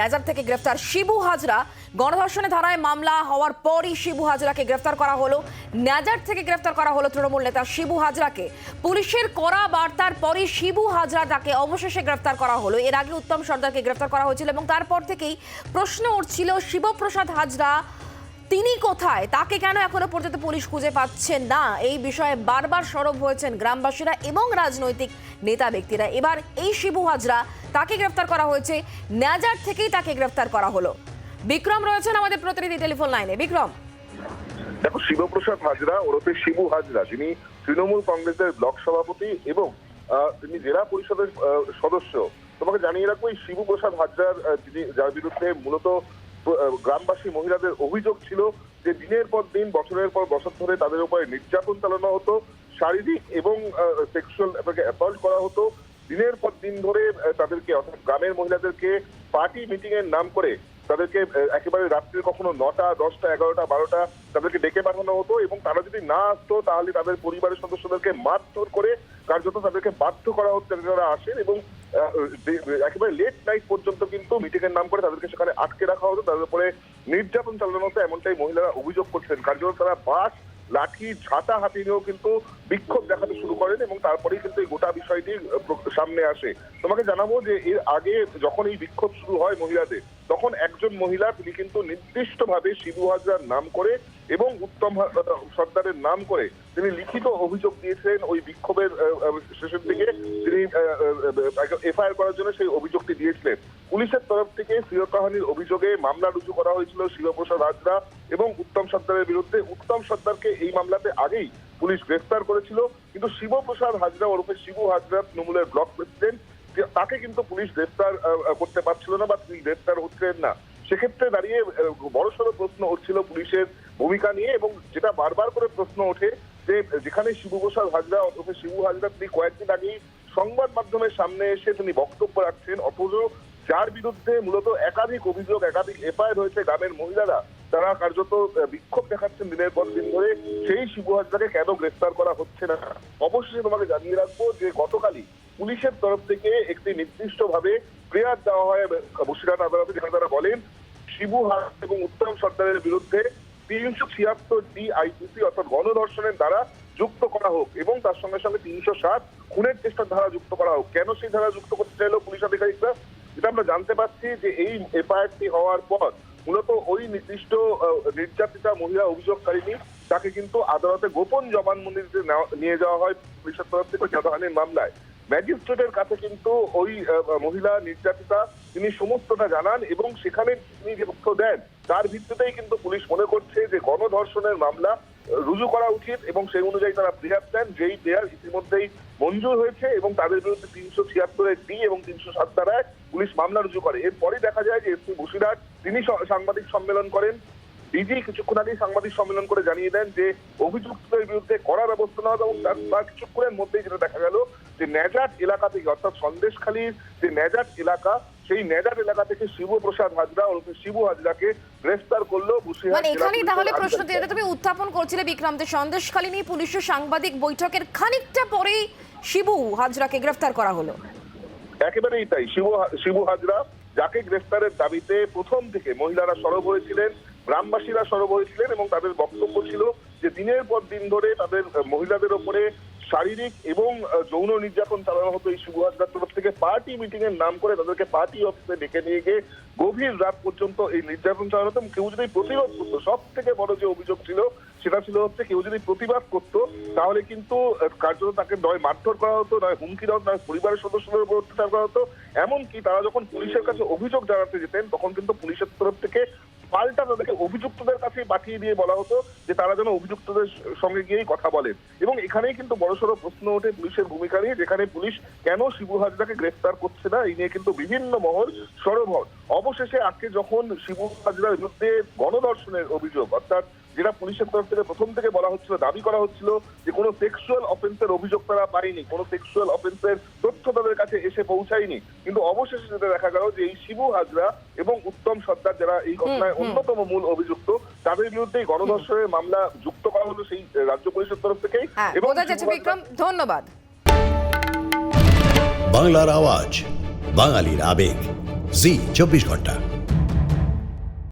নাজার থেকে গ্রেফতার শিবু হাজরা। গণধর্ষণে ধারায় মামলা হওয়ার পরই শিবু হাজরাকে গ্রেফতার করা হলো। নাজার থেকে গ্রেফতার করা হলো তৃণমূল নেতা শিবু হাজরাকে। পুলিশের করা বার্তার পরই শিবু হাজরা তাকে অবশেষে গ্রেফতার করা হলো। এর আগে উত্তম সর্দারকে গ্রেফতার করা হয়েছিল এবং তারপর থেকেই প্রশ্ন উঠছিল, শিবপ্রসাদ হাজরা, তিনি কোথায়? তাকে কেন এখনও পর্যন্ত পুলিশ খুঁজে পাচ্ছেন না? এই বিষয়ে বারবার সরব হয়েছেন গ্রামবাসীরা এবং রাজনৈতিক নেতা ব্যক্তিরা। এবার এই শিবু হাজরা তাকে গ্রেফতার করা হয়েছে। নাজার থেকেই তাকে গ্রেফতার করা হলো। বিক্রম রয়েছেন আমাদের প্রতিনিধি টেলিফোন লাইনে। বিক্রম। দেখো, শিবপ্রসাদ হাজরা ওরফে শিবু হাজরা, যিনি তৃণমূল কংগ্রেসের ব্লক সভাপতি এবং তিনি জেলা পরিষদের সদস্য। তোমাকে জানিয়ে রাখব, এই শিবু প্রসাদ হাজরার যিনি, যার বিরুদ্ধে মূলত গ্রামবাসী মহিলাদের অভিযোগ ছিল যে দিনের পর দিন, বছরের পর বছর ধরে তাদের উপরে নির্যাতন চালানো হতো, শারীরিক এবং সেক্সুয়াল অ্যাসল্ট করা হতো। দিনের পর দিন ধরে তাদেরকে, অর্থাৎ গ্রামের মহিলাদেরকে পার্টি মিটিং এর নাম করে তাদেরকে একেবারে রাত্রির কখনো নটা, দশটা, এগারোটা, বারোটা তাদেরকে ডেকে পাঠানো হতো এবং তারা যদি না আসতো তাহলে তাদের পরিবারের সদস্যদেরকে মারধর করে কার্যত তাদেরকে বাধ্য করা হচ্ছে তারা আসেন এবং একেবারে লেট নাইট পর্যন্ত কিন্তু মিটিং এর নাম করে তাদেরকে সেখানে আটকে রাখা হতো। তাদের উপরে নির্যাতন চালানো হতো, এমনটাই মহিলারা অভিযোগ করছেন কার্যত তারা বাস লাঠি, ঝাঁটা হাতে নিয়েও কিন্তু বিক্ষোভ দেখাতে শুরু করেন এবং তারপরেই কিন্তু এই গোটা বিষয়টি সামনে আসে। তোমাকে জানাব যে এর আগে যখন এই বিক্ষোভ শুরু হয় মহিলাদের, তখন একজন মহিলা তিনি কিন্তু নির্দিষ্টভাবে শিবু হাজরার নাম করে এবং উত্তম সর্দারের নাম করে তিনি লিখিত অভিযোগ দিয়েছিলেন ওই বিক্ষোভের শেষের দিকে তিনি এফআইআর করার জন্য সেই অভিযোগটি দিয়েছিলেন। পুলিশের তরফ থেকে শ্রীয়কাহানির অভিযোগে মামলা রুজু করা হয়েছিল শিবপ্রসাদ হাজরা এবং উত্তম সর্দারের বিরুদ্ধে। উত্তম সর্দারকে এই মামলাতে আগেই পুলিশ গ্রেফতার করেছিল, কিন্তু শিবপ্রসাদ হাজরা ওরফে শিবু হাজরা তৃণমূলের ব্লক প্রেসিডেন্ট তাকে কিন্তু পুলিশ গ্রেফতার করতে পারছিল না বা তিনি গ্রেফতার হচ্ছেন না। সেক্ষেত্রে দাঁড়িয়ে বড়সড় প্রশ্ন উঠছিল পুলিশের ভূমিকা নিয়ে এবং যেটা বারবার করে প্রশ্ন ওঠে যে যেখানে শিবু প্রসাদ হাজরা অথবা শিবু হাজরা তিনি কয়েকদিন আগেই সংবাদ মাধ্যমের সামনে এসে তিনি বক্তব্য রাখছেন, অথচ যার বিরুদ্ধে মূলত একাধিক অভিযোগ, একাধিক এফআইআর হয়েছে গ্রামের মহিলারা। তারা কার্যত বিক্ষোভ দেখাচ্ছেন দিনের পর দিন ধরে। সেই শিবু হাজরাকে কেন গ্রেফতার করা হচ্ছে না? অবশ্যই তোমাকে জানিয়ে রাখব যে গতকালই পুলিশের তরফ থেকে একটি নির্দিষ্টভাবে প্রেয়ার দেওয়া হয় বসিরহাট আদালতে, যেখানে তারা বলেন, শিবু হাস এবং উত্তম সর্দারের বিরুদ্ধে তিনশো ছিয়াত্তর ডি অর্থাৎ গণধর্ষণের দ্বারা যুক্ত করা হোক এবং তার সঙ্গে সঙ্গে তিনশো সাত খুনের চেষ্টার ধারা যুক্ত করা হোক। কেন সেই ধারা যুক্ত করতে চাইলো পুলিশ আধিকারিকরা? যেটা আমরা জানতে পারছি যে এই এফআইআরটি হওয়ার পর মূলত ওই নির্দিষ্ট নির্যাতিতা মহিলা অভিযোগকারিনী তাকে কিন্তু আদালতে গোপন জবানবন্দিতে নেওয়া- নিয়ে যাওয়া হয় পুলিশের তরফ থেকে জাদহানির মামলায়। ম্যাজিস্ট্রেটের কাছে কিন্তু ওই মহিলা নির্যাতিতা তিনি সমস্তটা জানান এবং সেখানে তিনি যে তথ্য দেন, তার ভিত্তিতেই কিন্তু পুলিশ মনে করছে যে গণধর্ষণের মামলা রুজু করা উচিত এবং সেই অনুযায়ী তারা প্রেয়ার দেন, যেই প্রেয়ার ইতিমধ্যেই মঞ্জুর হয়েছে এবং তাদের বিরুদ্ধে তিনশো ছিয়াত্তরের ডি এবং তিনশো সাত ধারায় পুলিশ মামলা রুজু করে। এরপরই দেখা যায় যে এসপি বসিরহাট, তিনি সাংবাদিক সম্মেলন করেন। ডিজি কিছুক্ষণ আগেই সাংবাদিক সম্মেলন করে জানিয়ে দেন যে অভিযুক্তদের বিরুদ্ধে কড়া ব্যবস্থা নেওয়া এবং তার কিছুক্ষণের মধ্যেই যেটা দেখা গেল যে ন্যাজাট এলাকা থেকে, অর্থাৎ সন্দেশখালীর যে ন্যাজাট এলাকা সেই ন্যাজাট এলাকা থেকে শিবপ্রসাদ হাজরা ওরফে শিবু হাজরাকে গ্রেফতার করল মানে এখানেই তাহলে প্রশ্ন। যেটা তুমি উত্থাপন করছিলে বিক্রম যে সন্দেশখালী নিয়ে পুলিশের সাংবাদিক বৈঠকের খানিকটা পরেই শিবু হাজরাকে গ্রেফতার করা হলো একেবারেই তাই শিবু শিবু হাজরা যাকে গ্রেফতারের দাবিতে প্রথম থেকে মহিলারা সরব হয়েছিলেন গ্রামবাসীরা সরব হয়েছিলেন এবং তাদের বক্তব্য ছিল যে দিনের পর দিন ধরে তাদের মহিলাদের ওপরে শারীরিক এবং যৌন নির্যাতন চালানো হতো এই শিবু হাজরার তরফ থেকে। পার্টি মিটিং এর নাম করে তাদেরকে পার্টি অফিসে ডেকে নিয়ে গিয়ে গভীর রাত পর্যন্ত এই নির্যাতন চালানো হতো কেউ যদি প্রতিরোধ করতো সব থেকে বড় যে অভিযোগ ছিল, সেটা ছিল হচ্ছে কেউ যদি প্রতিবাদ করতো, তাহলে কিন্তু কার্যত তাকে নয় মারধর করা হতো, নয় হুমকি দেওয়া নয় পরিবারের সদস্যদের উপর অত্যাচার করা হতো। এমনকি তারা যখন পুলিশের কাছে অভিযোগ জানাতে যেতেন, তখন কিন্তু পুলিশের তরফ থেকে পাল্টা তাদেরকে অভিযুক্তদের কাছে পাঠিয়ে দিয়ে বলা হতো যে তারা যেন অভিযুক্তদের সঙ্গে গিয়েই কথা বলেন। এবং এখানেই কিন্তু বড়সড় প্রশ্ন ওঠে পুলিশের ভূমিকা নিয়ে, যেখানে পুলিশ কেন শিবু হাজরাকে গ্রেফতার করছে না, এই নিয়ে কিন্তু বিভিন্ন মহল সরব অবশেষে আজকে যখন শিবু হাজরার বিরুদ্ধে গণধর্ষণের অভিযোগ, অর্থাৎ যেটা পুলিশের তরফ থেকে প্রথম থেকে বলা হচ্ছিল দাবি করা হচ্ছিল যে কোনো সেক্সুয়াল অফেন্সের অভিযোগ তারা পায়নি কোনো সেক্সুয়াল অফেন্সের তথ্য তাদের কাছে এসে পৌঁছায়নি। কিন্তু অবশেষে যেটা দেখা গেল যে এই শিবু হাজরা এবং উত্তম সর্দার যারা এই ঘটনায় অন্যতম মূল অভিযুক্ত তাদের বিরুদ্ধেই গণধর্ষণের মামলা যুক্ত করা হলো সেই রাজ্য পুলিশের তরফ থেকেই। হ্যাঁ শিবু বিক্রম ধন্যবাদ। বাংলার আওয়াজ বাঙালির আবেগ। জি চব্বিশ ঘণ্টা।